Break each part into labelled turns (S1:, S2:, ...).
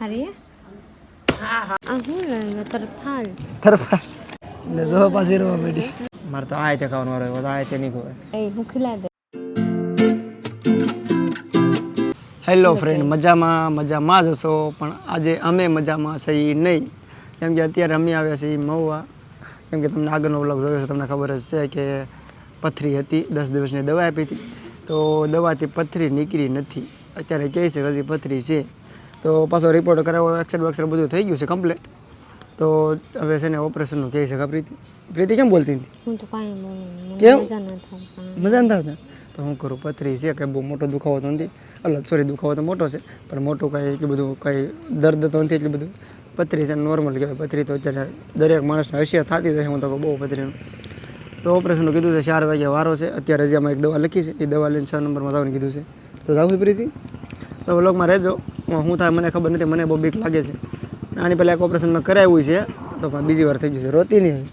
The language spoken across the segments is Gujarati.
S1: અરે આ લાવ્યો તરફાલ
S2: જો પાછી રવા માંડી મારે તો આ તે ખાવાનું વારો આવ્યો, આ તે નહીં ખવાય
S1: એ હું ખીલા દે
S2: હેલો ફ્રેન્ડ મજામાં મજામાં જ હશો પણ આજે અમે મજામાં છીએ નહીં કેમ કે અત્યારે અમે આવ્યા છીએ મહુવા કેમ કે તમને આગળનો વ્લોગ જોયો છે તમને ખબર જ છે કે પથરી હતી દસ દિવસની દવા આપી હતી તો દવાથી પથરી નીકળી નથી અત્યારે કહે છે હજી પથરી છે તો પાછો રિપોર્ટ કરાવો એક્સરે બેક્સરે બધું થઈ ગયું છે કમ્પ્લીટ તો હવે છે ને ઓપરેશનનું કહે છે કે પ્રીતિ? પ્રીતિ કેમ બોલતી હતી
S1: હું તો કાંઈ બોલું
S2: કેમ?
S1: મજા
S2: નથી આવતા. તો હું કરું પથરી છે કે બહુ મોટો દુખાવો તો નથી. અલગ સોરી દુખાવો તો મોટો છે પણ મોટું કાંઈ એટલું બધું કાંઈ દર્દ તો નથી એટલું બધું. પથરી છે નોર્મલ કહેવાય. પથરી તો અત્યારે દરેક માણસને હશિયા થતી હોય હું તો બહુ પથરીનું. તો ઓપરેશનનું કીધું છે ચાર વાગ્યા વારો છે. અત્યારે હજી આમાં એક દવા લખી છે. એ દવા લઈને છ નંબરમાં જવાનું કીધું છે. તો જાઉં પ્રીતિ? તો વ્લોગમાં રહેજો. હું થાય મને ખબર નથી, મને બહુ બીક લાગે છે. આની પહેલાં એક ઓપરેશન મેં કરાવ્યું છે, તો પણ બીજી વાર થઈ ગયું છે રોતી નહીં.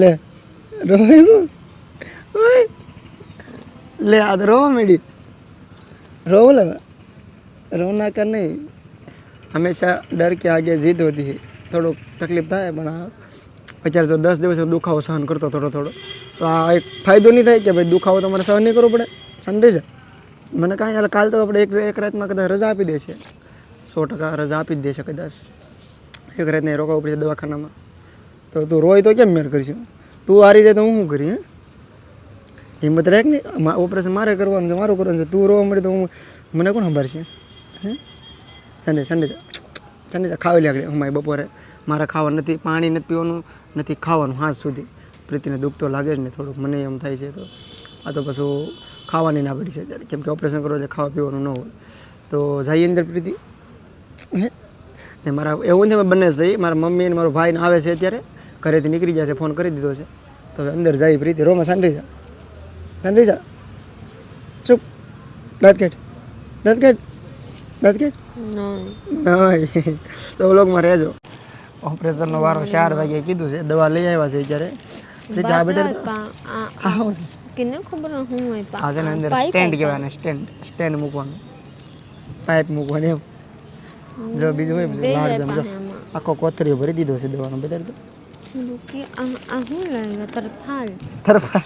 S2: લે રોવું લે આ તો રોવા મેડી. રોવું લે રોના કર નહીં. હંમેશા ડર કે આગે જીત હોતી થોડુંક તકલીફ થાય, પણ અત્યારે જો દસ દિવસ દુખાવો સહન કરતો થોડો થોડો. તો આ એક ફાયદો નહીં થાય કે ભાઈ દુખાવો તમારે સહન નહીં કરવો પડે? સમજે છે મને કાંઈ હાલ કાલ તો આપણે એક એક રાતમાં કદાચ રજા આપી દેશે. સો ટકા રજા આપી જ દેશે કદાચ. એક રાત નહીં રોકાવું પડશે દવાખાનામાં. તો તું રોય તો કેમ મેર કરીશું? તું હારી જાય તો હું શું કરી, હે? હિંમત રાખ ને ઓપરેશન મારે કરવાનું છે, મારું કરવાનું છે. તું રોવા મળે તો હું મને કોણ છે હે? સંડે સંડે સંડે ખાવી લાગે હું બપોરે. મારે ખાવા નથી, પાણી નથી પીવાનું, નથી ખાવાનું હાથ સુધી. પ્રીતિને દુઃખ તો લાગે જ ને થોડુંક. મને એમ થાય છે તો. આ તો પાછું ખાવાની ના પડી છે કેમ કે ઓપરેશન કરો એટલે ખાવા પીવાનું ન હોય. તો જઈએ અંદર પ્રીતિ. હે? ને મારા એવું નથી બંને જઈએ. મારા મમ્મી અને મારો ભાઈને આવે છે અત્યારે. ઘરેથી નીકળી જાય છે ફોન કરી દીધો છે. તો હવે અંદર જઈ પ્રીતિ. રોમાં સાંડરી જા. સાંડરી જા. ચૂપ. દાંત કાઢ. દાંત કાઢ. દાંત કાઢ.
S1: નહીં
S2: તો વ્લોગમાં રહેજો. ઓપરેશનનો વારો ચાર વાગે કીધું છે. દવા લઈ આવ્યા છે અત્યારે. પ્રીતિ આ બધા
S1: પા- આ
S2: છે
S1: કેને ખબર હું હોય પા
S2: આ છે ને અંદર સ્ટેન્ડ કહેવાય ને સ્ટેન્ડ સ્ટેન્ડ મૂકવાનું. પાઇપ મૂકવાની એમ. જો બીજું હોય લાડ દમ જો. આખો કોથળીઓ ભરી દીધો છે દવાનો બધા તો.
S1: કે આ શું લાવ્યો? તરફાલ.
S2: તરફા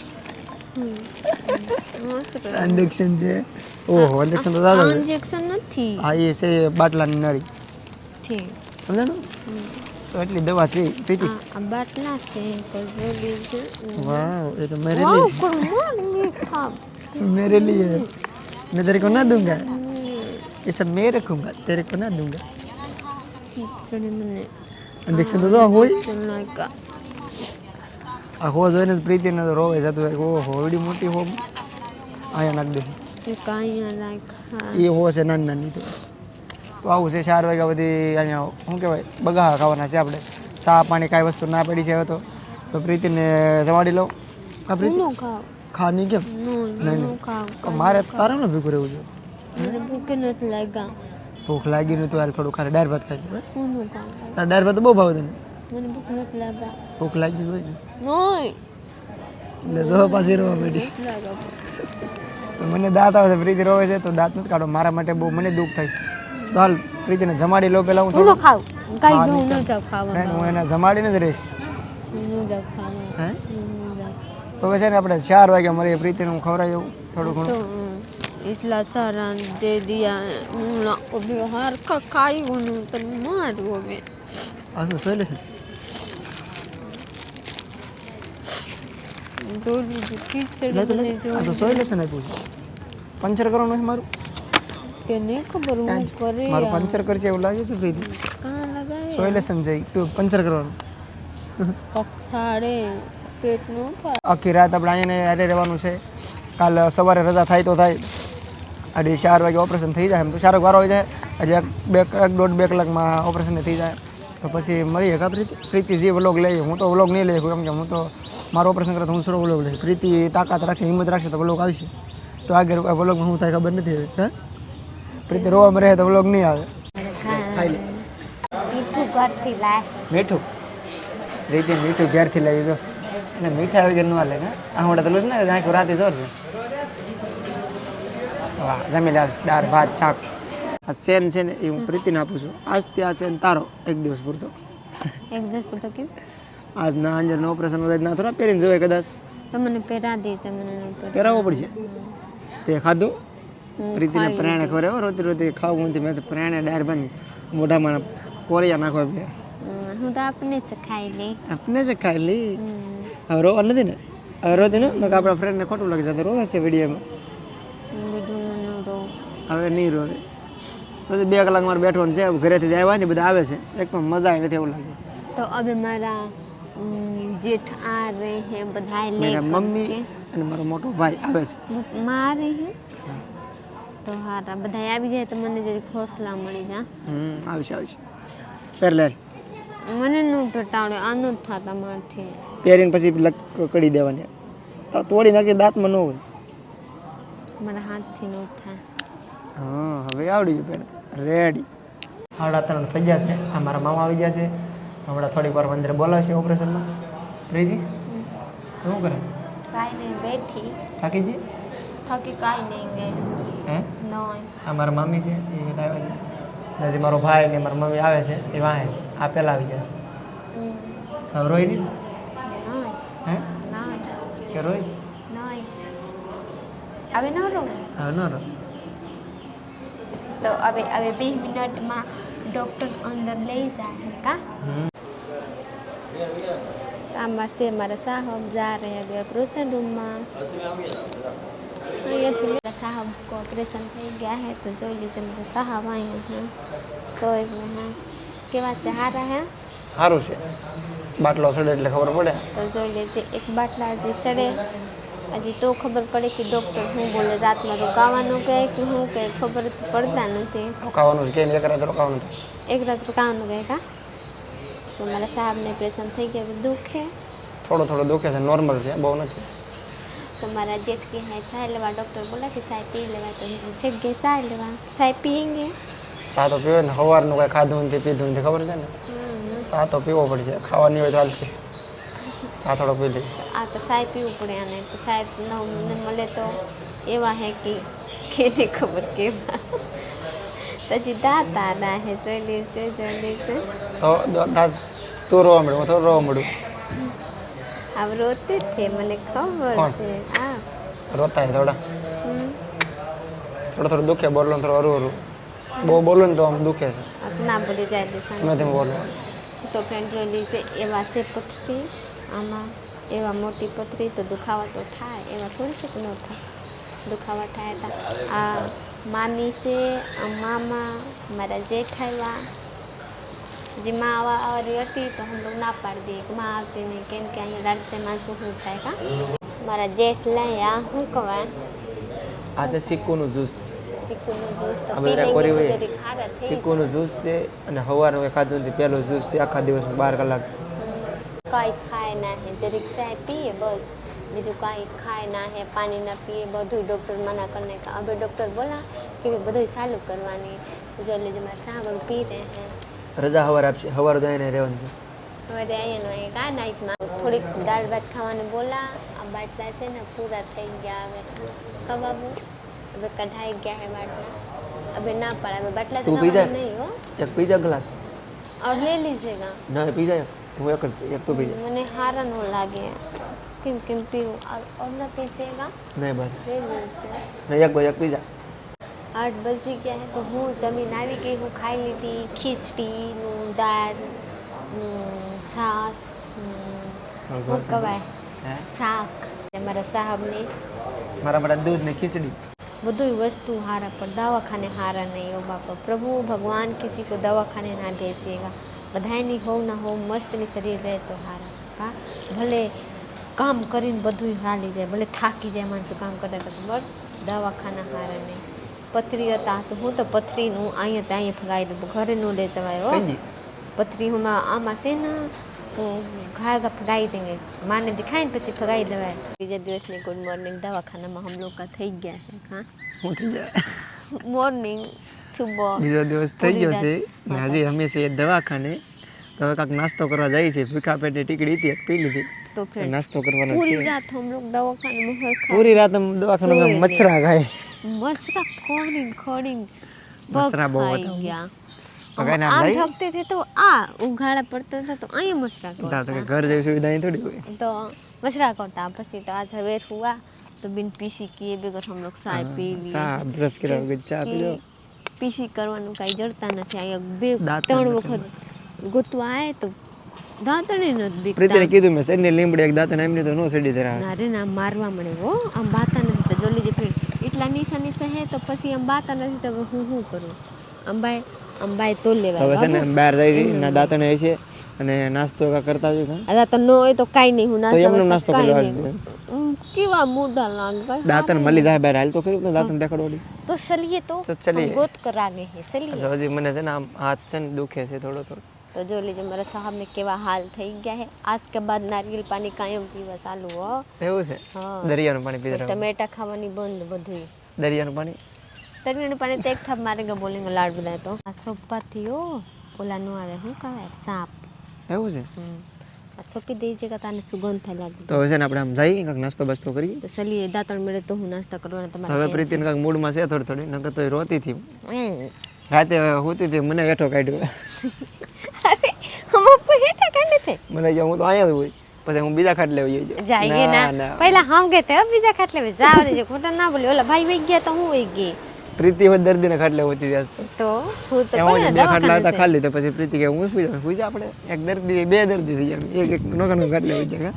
S1: હમ.
S2: ઇન્જેક્શન છે. ઓહો ઇન્જેક્શન તો દાદા
S1: ઇન્જેક્શન નથી.
S2: આ એ છે બાટલાની નરી.
S1: ઠીક.
S2: સમજાણું? તો એટલી દવા છે પ્રીતિ
S1: આ આ બાટલા છે પછી બીજું
S2: વાહ એ તો મેરે
S1: વાહ
S2: लिए
S1: કોણ મીઠા
S2: मेरे लिए मैं तेरे को ना दूंगा ये सब मैं रखूंगा तेरे को ना दूंगा
S1: ખીચડી મને
S2: ઇન્જેક્શન તો જો હોય
S1: ચલાકા
S2: આ હો જોઈને જ પ્રીતિને તો રોવે જતું હોય કે ઓહો એવડી મોટી હો અહીંયા નાખ દે
S1: એ કાંઈ રાખા
S2: એ હો છે નાની નાની તો તો આવું છે ચાર વાગ્યા બધી અહીંયા શું કહેવાય બગા ખાવાના છે આપણે. ચા પાણી કાંઈ વસ્તુ ના પડી છે હવે તો. તો પ્રીતિને જમાડી લઉં. કા પ્રીતિ? ખા નહીં કેમ?
S1: નહીં નહીં.
S2: મારે તારે ને ભીખું રહેવું છે?
S1: ભૂખ નથી લાગ્યા.
S2: ભૂખ લાગી ને તો હાલ થોડું ખરે દાળ ભાત ખાઈ તારે દાળ ભાત બહુ ભાવે તને.
S1: મને ભૂખ નથી લાગ્યા.
S2: ભૂખ લાગી હોય ને.
S1: નહીં.
S2: એટલે જો પાછી રોવા માંડી. મને દાંત આવે છે પ્રીતિ રોવે છે તો દાંત નથી કાઢો મારા માટે બહુ મને દુઃખ થાય છે. હાલ પ્રીતિને જમાડી લો પહેલાં હું
S1: હું
S2: થોડું
S1: ખાવ. કાંઈ હું ન જાવ ખાવા
S2: ફ્રેન્ડ હું એને જમાડીને જ રહીશ.
S1: હું ખાવા
S2: હે?
S1: હું
S2: તો હવે છે ને આપણે ચાર વાગ્યા મળીએ પ્રીતિને હું ખવડાવી આવું થોડું ઘણું.
S1: તો એટલા સારા દે દિયા હું ના હાર કા ખાઈ ગયું તને મારું ઓબે
S2: આ શું સોય લેશે.
S1: દોડી જો ખીચડી
S2: લે તો લે
S1: મને જો
S2: આ તો સોઈ લેશે ને પૂછ. પંચર કરવાનું છે મારું?
S1: કે ને ખબર હું કરી
S2: મારું પંચર કરશે એવું લાગે છે ભાઈ
S1: કાં લગાય
S2: સોય લેશન જઈ પંચર કરવાનું.
S1: પખાડે પેટનું
S2: આખી રાત આપણે અહીંયા હારે રહેવાનું છે. કાલ સવારે રજા થાય તો થાય. અઢી ચાર વાગે ઓપરેશન થઈ જાય એમ તો ચાર વારો હોય જાય. આજે એક બે એક દોઢ બે કલાકમાં ઓપરેશન થઈ જાય. તો પછી મળીએ કા પ્રીતિ? પ્રીતિ જે વ્લોગ લઈએ હું તો વ્લોગ નહીં લઈ શકું કેમ કે હું તો મારું ઓપરેશન કરે તો હું સરો વ્લોગ લઈશ પ્રીતિ તાકાત રાખશે હિંમત રાખશે તો વ્લોગ આવશે. તો આગળ વ્લોગમાં શું થાય ખબર નથી હા? પ્રીતિ રોવામાં રહે તો વ્લોગ નહીં આવે.
S1: મીઠું
S2: પ્રીતિ મીઠું ઘેરથી લાવી દો. અને મીઠા વગર ન હાલે હા આ હું તો ને આખું રાતે જોર છે. વાહ જમી લાલ દાળ ભાત શાક. આ સેન છે ને એ હું પ્રીતિને આપું છું. આજથી આ સેન તારો એક દિવસ પૂરતો.
S1: એક દિવસ પૂરતો કેમ?
S2: આજ ના અંજરનું ઓપરેશન હોય ના થોડા પહેરીને જોવે કદાચ.
S1: તમને પહેરા દે છે મને
S2: પહેરાવવો પડશે. તે ખાધું? પ્રીતિને પ્રાણે ખબર એવો રોતી રોતી ખાવું નથી મેં તો પ્રાણે ડાયર બંધ મોઢામાં કોરિયા નાખવા
S1: બે હું તો આપને જ ખાઈ લી.
S2: આપને જ ખાઈ લી? હવે રોવા નથી ને? હવે રોતી ને? આપણા ફ્રેન્ડને ખોટું લાગે જાય રોવે છે વિડીયોમાં. હવે નહીં રોવે. પછી બે કલાક મારે બેઠવાનું છે ઘરેથી જાય આવ્યા બધા આવે છે. એકદમ મજા આવી નથી એવું લાગે છે.
S1: તો હવે મારા જેઠ આ રહે હે
S2: બધા મમ્મી અને મારો મોટો ભાઈ આવે છે.
S1: માં હે. તો હારા બધા આવી જાય તો મને જરી ખોસલા મળી જા.
S2: હમ આવશે આવશે પહેર લે.
S1: મને ન ઘટાડે આનો જ થતા મારથી
S2: પહેરીને પછી લક કડી દેવાની. તો તોડી નાખી દાંતમાં ન હોય.
S1: મારા હાથથી ન થાય.
S2: હા હવે આવડી ગયું પહેરતા રેડી સાડા ત્રણ થઈ ગયા છે. આ મારા મામા આવી ગયા છે. હમણાં થોડીક વાર મંદિરે બોલાવશે ઓપરેશનમાં. પ્રીતિ શું કરે
S1: કાંઈ નહીં બેઠી.
S2: કાકીજી
S1: થાકી કાંઈ નહીં ગઈ
S2: હે? આ મારા મમ્મી છે એ આવે છે. હજી મારો ભાઈ ને મારા મમ્મી આવે છે એ વાહે છે. આ પહેલાં આવી જશે હવે રોઈ નહીં? હે? કે રોઈ?
S1: ન રો
S2: હવે ન રો
S1: તો હવે હવે બે મિનિટમાં ડૉક્ટર અંદર લઈ જાય કા? આમાં છે મારા સાહેબ જા રહ્યા ઓપરેશન રૂમમાં साहब को ऑपरेशन हो गया है तो जो लीजिए मेरे साहब आए हैं सोए हुए हैं के बाद से
S2: हार रहे हैं हारो से बाटलो से
S1: डेड खबर पड़े तो जो लीजिए एक बाटला जी सड़े अजी तो खबर पड़े कि डॉक्टर हूँ बोले रात में रुकावा गए कि हूँ के
S2: खबर पड़ता नहीं रुकावा के नहीं एक
S1: रात एक रात रुकावा गए का तो मेरे साहब ने ऑपरेशन थी गया
S2: दुख है थोड़ा थोड़ा दुख है नॉर्मल से
S1: बहुत नहीं તો માरा जेठ की है चाय लेवा डॉक्टर बोला कि चाय पी लेवा तो छेक લેવા સાહેબ लेवा चाय पियेंगे
S2: સા તો પીવે ને સવારનું કાંઈ ખાધું નથી પીધું નથી ખબર છે ને?
S1: સા
S2: તો પીવો પડશે ખાવાની હોય તો હાલશે. સા થોડો પી લઈ
S1: આ તો સાય પીવું પડે આને. તો સાહેબ ન મળે તો એવા હે કે કેને ખબર કેવા. પછી દાંત આના હે જોઈ લે છે જોઈ લે
S2: છે. તો દાંત તું રોવા મળ્યું હું થોડું રોવા મળ્યું.
S1: આમ રોતે થે મને ખબર છે. આ
S2: રોતા હે થોડા.
S1: હમ.
S2: થોડું થોડું દુખે બોલો થોડો અરુ હરું હરું. બહુ બોલું ને તો આમ દુખે છે.
S1: ના બોલી જાય દેખાને
S2: ધીમે તેમ બોલો?
S1: તો ફ્રેન્ડ જોઈ લીજે એવા છે પથરી આમાં એવા મોટી પથરી તો દુખાવા તો થાય એવા થોડી છે કે ન થાય? દુખાવા થાય તા. આ મામી છે મામા મારા જેઠ આવ્યા જે માં આવા વાળી હતી તો હમ લોગ ના પાડી દઈએ કે માં આવતી નહીં કેમ કે અહીંયા રાત્રેમાં શું શું થાય કા મારા જેઠ લાયા શું કહેવાય
S3: આ છે સિક્કોનું જ્યુસ
S1: સિક્કુનું જ્યુસ તો
S3: આ
S1: પી
S3: બધા
S1: લઈએ
S3: કોરી
S1: તો
S3: હોય.
S1: જરીક ખારા થઈ
S3: સિક્કોનું જ્યુસ છે અને સવારનું કંઈ ખાધું નથી પહેલો જ્યુસ છે આખા દિવસનું બાર કલાક
S1: કાંઈ ખાય ના હે જરીક ચાય પીએ બસ બીજું કાંઈ ખાય ના હે પાણી ના પીએ બધું ડૉક્ટર મના કરીને હવે ડૉક્ટર બોલા કે ભાઈ બધું ચાલુ કરવાની જો એટલે જે મારા સાહેબ પી રહે હે
S3: રજા હવાર આપશે હવાર સુધી અહીંયા રહેવાનું છે.
S1: અમારે અહીંયાનું અહીં કા નાઇટમાં થોડીક દાળ ભાત ખાવાનું બોલા આ બાટલા છે ને પૂરા થઈ ગયા હવે. કબાબો હવે કઢાઈ ગયા હે બાટલા. હવે ના પડે હવે બાટલા
S3: તો
S1: પીજા નહીં હો.
S3: એક પીજા ગ્લાસ.
S1: ઓર લે લીજેગા
S3: ના પીજા એક. હું એક એક તો પીજા
S1: મને હારા નો લાગે. કેમ કેમ પીવું? ઓર ના પીસેગા
S3: નહીં બસ. નહીં એક ભાઈ એક પીજા
S1: આઠ બજી ગયા તો હું જમીન આવી ગઈ હું ખાઈ લીધી. ખીચડીનું દાળ છાસ શું કહેવાય શાક. મારા સાહેબને
S2: મારા બધા દૂધ ને ખીચડી.
S1: બધું વસ્તુ હારા પણ દવાખાને હારા નહીં ઓ બાપા. પ્રભુ ભગવાન કિસી કો દવાખાને ના ભેજેગા બધાની હોવ ના હોવ મસ્તની શરીર રહે તો હારા. હા? ભલે કામ કરીને બધું હાલી જાય ભલે થાકી જાય માણસો કામ કરતા કરતા બટ દવાખાના હારા નહીં. પથરી હતા તો હું તો પથરીનું અહીંયા ત્યાં ફગાવી દઉં ઘરનું લે જવાય હો. પથરી હું આમાં છે ને ઘા ઘા ફગાવી દઈએ માને દેખાય ને પછી ફગાવી દેવાય. બીજા દિવસની ગુડ મોર્નિંગ દવાખાનામાં હમ લોકો થઈ ગયા છે હા?
S2: હું થઈ ગયા
S1: મોર્નિંગ સુબહ
S2: બીજો દિવસ થઈ ગયો છે. ને હજી અમે છે દવાખાને. તો કાંક નાસ્તો કરવા જાય છે. ભૂખા પેટે ટીકડી હતી પી લીધી.
S1: તો
S2: નાસ્તો કરવાનો છે.
S1: પૂરી રાત હમ લોકો દવાખાનામાં
S2: પૂરી રાત દવાખાનામાં મચ્છરા ગાય.
S1: મસરા ખોડીને ખોડીને
S2: મસરા બહુ
S1: ખાઈ
S2: હતા.
S1: ગયા
S2: તો કઈ નામ
S1: આમ
S2: લઈ?
S1: થકતે थे તો આ ઉઘાડા પડતા હતા તો અહીંયા મસરા
S2: તા તો
S1: કરતા
S2: કે ઘર જેવી સુવિધા અહીં થોડી હોય
S1: तो मछरा करता પછી તો आज हवेर हुआ तो बिन पीसी किए बगैर हम लोग चाय पी लिए
S2: સા બ્રશ કર્યા વગર ચા પીજો
S1: કે પીસી કરવાનું કાંઈ જડતા નથી અહીંયા બે
S2: દાંતણ
S1: ત્રણ
S2: નથી.
S1: વખત ગોતવા આવે તો દાંતણે નથી બીકતા
S2: પ્રીતિને કીધું મેં શેરની લીમડી એક દાંતને એમની તો નો સડી ધરા
S1: ના રે ના મારવા મળે હો આમ બાતા નથી તો જોલી જે ફ્રેન્ડ એટલા નીચા નીચા હે તો પછી આમ બાતા નથી તો હું શું કરું? અંબાય અંબાય તો લેવાય હવે
S2: છે ને બહાર જઈ ના દાંતણ હોય છે અને નાસ્તો કરતા હોય
S1: અરે તો નો હોય તો કાઈ નહીં હું નાસ્તો
S2: એમનો નાસ્તો
S1: કરવાનો કેવા મોઢા લાગે
S2: દાંતણ મળી જાય બહાર હાલ તો ખરું દાતણ દાંતણ દેખાડવાડી
S1: તો ચલીએ તો ગોત કરાગે હે
S2: ચલીએ. હજી મને છે ને આમ હાથ છે ને દુખે છે થોડો થોડો.
S1: તો જો લીજો મારા સાહેબને કેવા હાલ થઈ ગયા છે આજ કે બાદ નારિયેલ પાણી કાયમ પીવા ચાલુ હો
S2: એવું છે
S1: હા
S2: દરિયાનું પાણી પીધા
S1: ટમેટા ખાવાની બંધ બધું
S2: દરિયાનું પાણી
S1: દરિયાનું પાણી તો એક થાપ મારે કે બોલિંગ લાડ બધા તો આ સોપાથી ઓ ઓલા નું આવે શું કહેવાય સાપ
S2: એવું છે
S1: આ સોપી દઈ છે કે તાને સુગંધ થાય લાડ
S2: તો છે ને આપણે આમ જઈએ કાંક નાસ્તો બાસ્તો કરીએ
S1: તો સલીએ દાંતણ મળે તો હું નાસ્તો કરવાનો તમારે
S2: હવે પ્રીતિને કાંક મૂડમાં છે થોડી થોડી નકર તો રોતી હતી રાતે હોતી હતી મને એઠો કાઢ્યો
S1: અરે હમ ઉપર કાંડે છે?
S2: મને જો હું તો અહીંયા જ હોય. પછી હું બીજા ખાટલે વહી જઈ
S1: જાય ના પહેલા હમ કે તે બીજા ખાટલે વહી જાવ દેજે. ખોટા ના બોલી. ઓલા ભાઈ વહી ગયા તો હું વહી ગઈ?
S2: પ્રીતિ હોય દર્દીને ખાટલે હોતી ત્યાં તો.
S1: હું તો
S2: બે ખાટલા હતા ખાલી તો પછી પ્રીતિ કે હું સુઈ સુઈ આપણે. એક દર્દી બે દર્દી થઈ જાય એક એક નોકા નોકા ખાટલે હોય જાય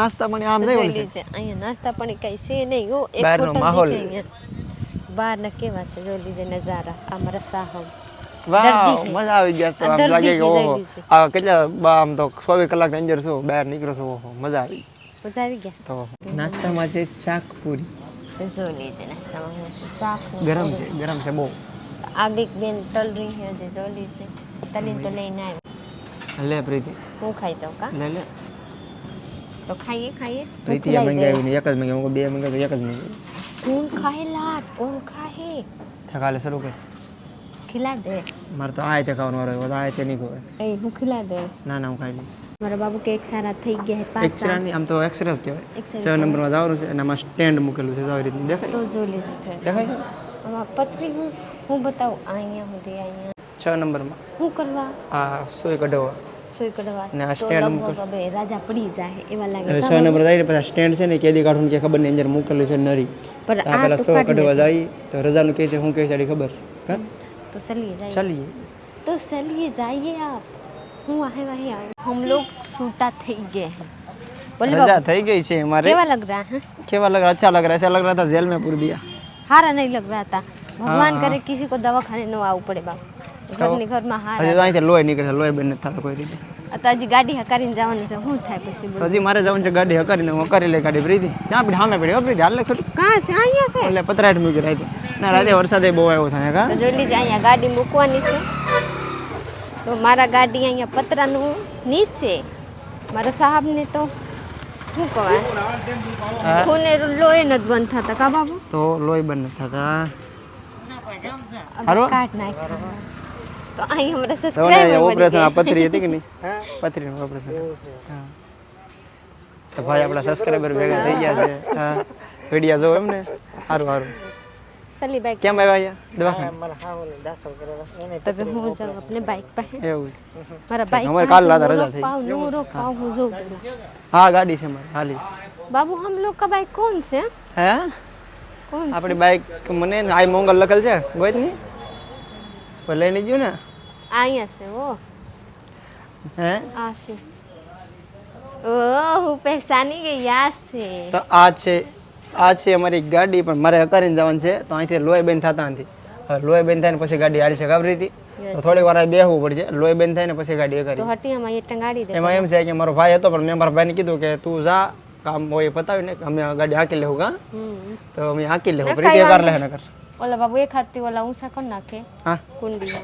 S2: નાસ્તા પણ? આમ જાય
S1: અહીંયા નાસ્તા પાણી કઈ છે નહીં. ગો એક
S2: બહારનો
S1: બહાર ના કેવા છે? જોઈ લીજે નજારા. આ મારા સાહબ
S2: વાહ મજા આવી ગયા તો આમ લાગે કે ઓહો આ કેટલા આમ તો ચોવીસ કલાક અંદર છો બહાર નીકળો છો ઓહો મજા આવી.
S1: મજા આવી ગયા.
S2: તો નાસ્તામાં છે ચાક પૂરી
S1: જોલી છે નાસ્તામાં છે. શાક
S2: ગરમ છે ગરમ છે બહુ.
S1: આગળ બેન તલ રહી છે જે જોલી છે. તલી તો લઈને આવી
S2: લે પ્રીતિ.
S1: હું ખાઈ તો કા?
S2: લે લે.
S1: તો ખાઈએ ખાઈએ. પ્રીતિ આ.
S2: મંગાવી એક જ મંગાવી બે મંગાવી એક જ મંગાવી
S1: કોણ ખાહે લાટ કોણ ખાહે.
S2: થકાલે શરૂ કર.
S1: ખિલા દે
S2: મારે તો આ રીતે ખાવાનું વારો આવ્યો, આ રીતે નહીં ખવાય
S1: એ હું ખિલા દે
S2: ના ના હું ખાઈ લઈ
S1: મારા બાબુ કે એક સારા થઈ ગયા હે પાછા
S2: એક્સરા નહીં આમ તો એક્સરા જ કહેવાય
S1: X-ray
S2: છ નંબરમાં જવાનું છે અને આમાં સ્ટેન્ડ મૂકેલું છે તો આવી રીતનું દેખાય
S1: તો જો લીધું ફેર
S2: દેખાય છે
S1: આમાં પતરી હું હું બતાવું અહીંયા સુધી અહીંયા
S2: છ નંબરમાં
S1: શું કરવા
S2: આ સોય કઢાવવા
S1: સોય કઢવા
S2: ને આ
S1: તો
S2: stand
S1: લગભગ હવે રાજા પડી જાય એવા લાગે
S2: હવે
S1: કા
S2: છ નંબર જાય ને પછી સ્ટેન્ડ છે ને કેદી કાઢું કે ખબર નહીં અંદર મૂકેલું છે નરી
S1: પણ
S2: આ
S1: આ
S2: પેલા
S1: તો
S2: સો
S1: કાઢી
S2: કઢવા જાય તો રજાનું કહે છે શું કહે છે આડી ખબર હા
S1: तो चलिए जाइए
S2: ચાલીએ
S1: तो चलिए जाइए आप હું વાહે વાહે આવું हम लोग सूटा થઈ गए हैं बोले
S2: रजा
S1: बाबू
S2: થઈ गई છે हमारे
S1: केवा लग रहा है
S2: केवा लग रहा अच्छा लग रहा है ऐसा लग रहा था जेल में पूर दिया
S1: हारा नहीं लग रहा था भगवान करे किसी को दवाखाने न આવવું પડે બાપ ઘરની ઘરમાં હારા
S2: હજી તો અહીંથી લોહી નીકળે છે લોહી બંધ નથી થતો કોઈ રીતે
S1: તો હજી ગાડી હકારીને જવાનું છે શું થાય પછી
S2: તો
S1: બોલો
S2: હજી મારે જવાનું છે ગાડી હકારીને હું હકારી લઈ ગાડી પ્રીતિ ત્યાં પડી સામે પડી હો પ્રીતિ હાલ ખોટી
S1: કાં છે અહીંયા છે
S2: એટલે પતરાટ મૂકી રાતે ના રાતે વરસાદે બહુ આવ્યો થાય કા?
S1: તો જોઈ લીજે અહીંયા ગાડી મૂકવાની છે. તો મારા ગાડી અહીંયા પતરાનું નીચે મારા સાહેબને તો શું કહેવાય? ખૂને લોહી નથી બંધ થતા. કા બાબુ?
S2: તો લોહી બંધ નથી થતા
S1: હવે
S2: હારો?
S1: કાઢ નાખ્યા. તો અહીં અમારે
S2: તો
S1: સબસ્ક્રાઈબર
S2: ઓપરેશન આ પથરી હતી કે નહીં? પથરીનું ઓપરેશન હા. તો ભાઈ આપણા સબસ્ક્રાઈબર ભેગા થઈ ગયા છે. હા. વિડીયા જો એમ ને સારું સારું
S1: ચાલી બાઇક
S2: કેમ આવ્યા અહીંયા દવાખાને
S1: મારા હાવને દાખલ કરેલા એને તમે હું જાવ આપણે બાઇક પાસે
S2: એવું છે
S1: મારા બાઇક
S2: અમારે કાલ રાત રજા થઈ
S1: પાવ નો રો પાવ હું જો
S2: હા ગાડી છે મારી હાલી
S1: બાબુ હમ લોગ કા બાઇક કોન છે
S2: હે
S1: કોન
S2: આપણી બાઇક મને આઈ મોંગલ લખેલ છે ગોઈતની પર લઈને ગયો ને
S1: અહીંયા છે ઓ
S2: હે
S1: આ છે ઓ હું પૈસા ની ગયા છે
S2: તો આ છે આ છે અમારી ગાડી પણ મારે હકારીને જવાનું છે. તો અહીંથી લોહી બંધ થતા નથી. હવે લોહી બંધ થાય ને પછી ગાડી હાલ છે ગાબરી હતી. તો થોડીક વાર બેહવું પડશે. લોહી બંધ થાય ને પછી ગાડી
S1: તો
S2: હકારી
S1: એ ટંગાડી દે.
S2: એમાં એમ છે કે મારો ભાઈ હતો પણ મેં મારા ભાઈને કીધું કે તું જા કામ હોય એ પતાવી ને અમે ગાડી હાંકી લેવું કા તો અમે હાંકી લેવું. પ્રીતિ હકાર લે નકર
S1: ઓલા બાબુ એક હાથથી ઓલા ઊંચા કર નાખે.
S2: હા.
S1: કુંડી.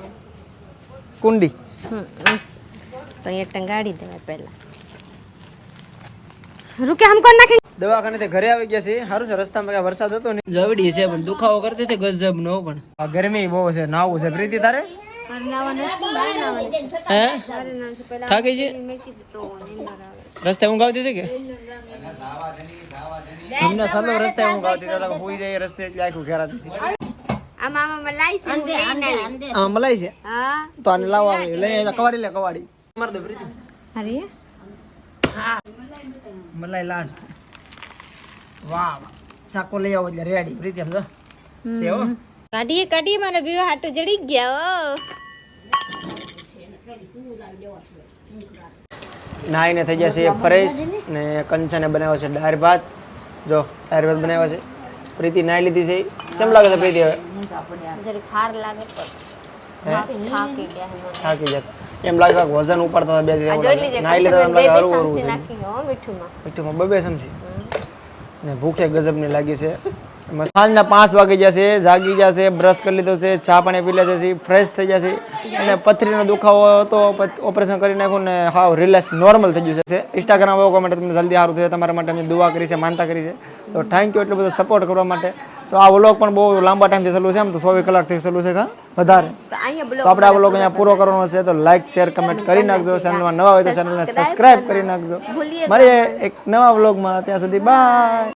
S2: કુંડી.
S1: તો અહીંયા ટંગાડી દેવાય પહેલા. રૂકે હમ કોણ નાખે.
S2: દવાખાને તે ઘરે આવી ગયા છે. સારું છે રસ્તામાં કઈ વરસાદ હતો ને જવડી છે પણ દુખાવો કરતી હતી ગજબ નો પણ. આ ગરમી બહુ છે નાવું છે. પ્રીતિ તારે? હે? થાકી છે? રસ્તે ઊંઘ આવતી હતી કે સાલો રસ્તે ઊંઘ આવતી હતી હુઈ જાય રસ્તે આખું
S1: મલાઈ છે
S2: તો આને લાવવા લઈ કવાડી લે કવાડી. માર દે
S1: અરે
S2: મલાઈ લાડ વાહ વાહ ચાકો લઈ આવો એટલે રેડી પ્રીતિ સમજો છે હો।
S1: કાઢીએ કાઢીએ મારા બીવા હાટુ જડી ગયા ઓ
S2: નાઈને થઈ જશે ફ્રેશ ને કંચને બનાવ્યો છે દાળ ભાત. જો દાળ ભાત બનાવ્યો છે. પ્રીતિ નાઈ લીધી છે. કેમ લાગે છે પ્રીતિ હવે?
S1: જરી ખાર લાગે પણ થાકી ગયા
S2: થાકી જાય એમ લાગે કે વજન ઉપાડતા હતા બે દિવસ. નાઈ લીધા એમ લાગે
S1: હરું હરું મીઠુંમાં.
S2: મીઠુંમાં બબે સમજી. ને ભૂખે ગજબની લાગી છે. સાંજના પાંચ વાગી જશે જાગી જશે બ્રશ કરી લીધો છે ચા પાણી પી લીધો છે ફ્રેશ થઈ જશે. અને પથરીનો દુખાવો હતો ઓપરેશન કરી નાખ્યું ને હાવ રિલેક્સ નોર્મલ થઈ ગયું છે. ઇન્સ્ટાગ્રામ એવો માટે તમને જલ્દી સારું થશે તમારા માટે અમે દુઆ કરી છે માનતા કરી છે. તો થેન્ક યુ એટલો બધો સપોર્ટ કરવા માટે. તો આ વ્લોગ પણ બહુ લાંબા ટાઈમથી ચાલુ છે એમ તો સોવી કલાકથી ચાલુ છે કા? વધારે.
S1: તો
S2: આપણે આ વ્લોગ અહીંયા પૂરો કરવાનો છે તો લાઈક શેર કમેન્ટ કરી નાખજો. ચેનલમાં નવા હોય તો ચેનલને સબસ્ક્રાઇબ કરી નાખજો. મળીએ એક નવા વ્લોગમાં. ત્યાં સુધી બાય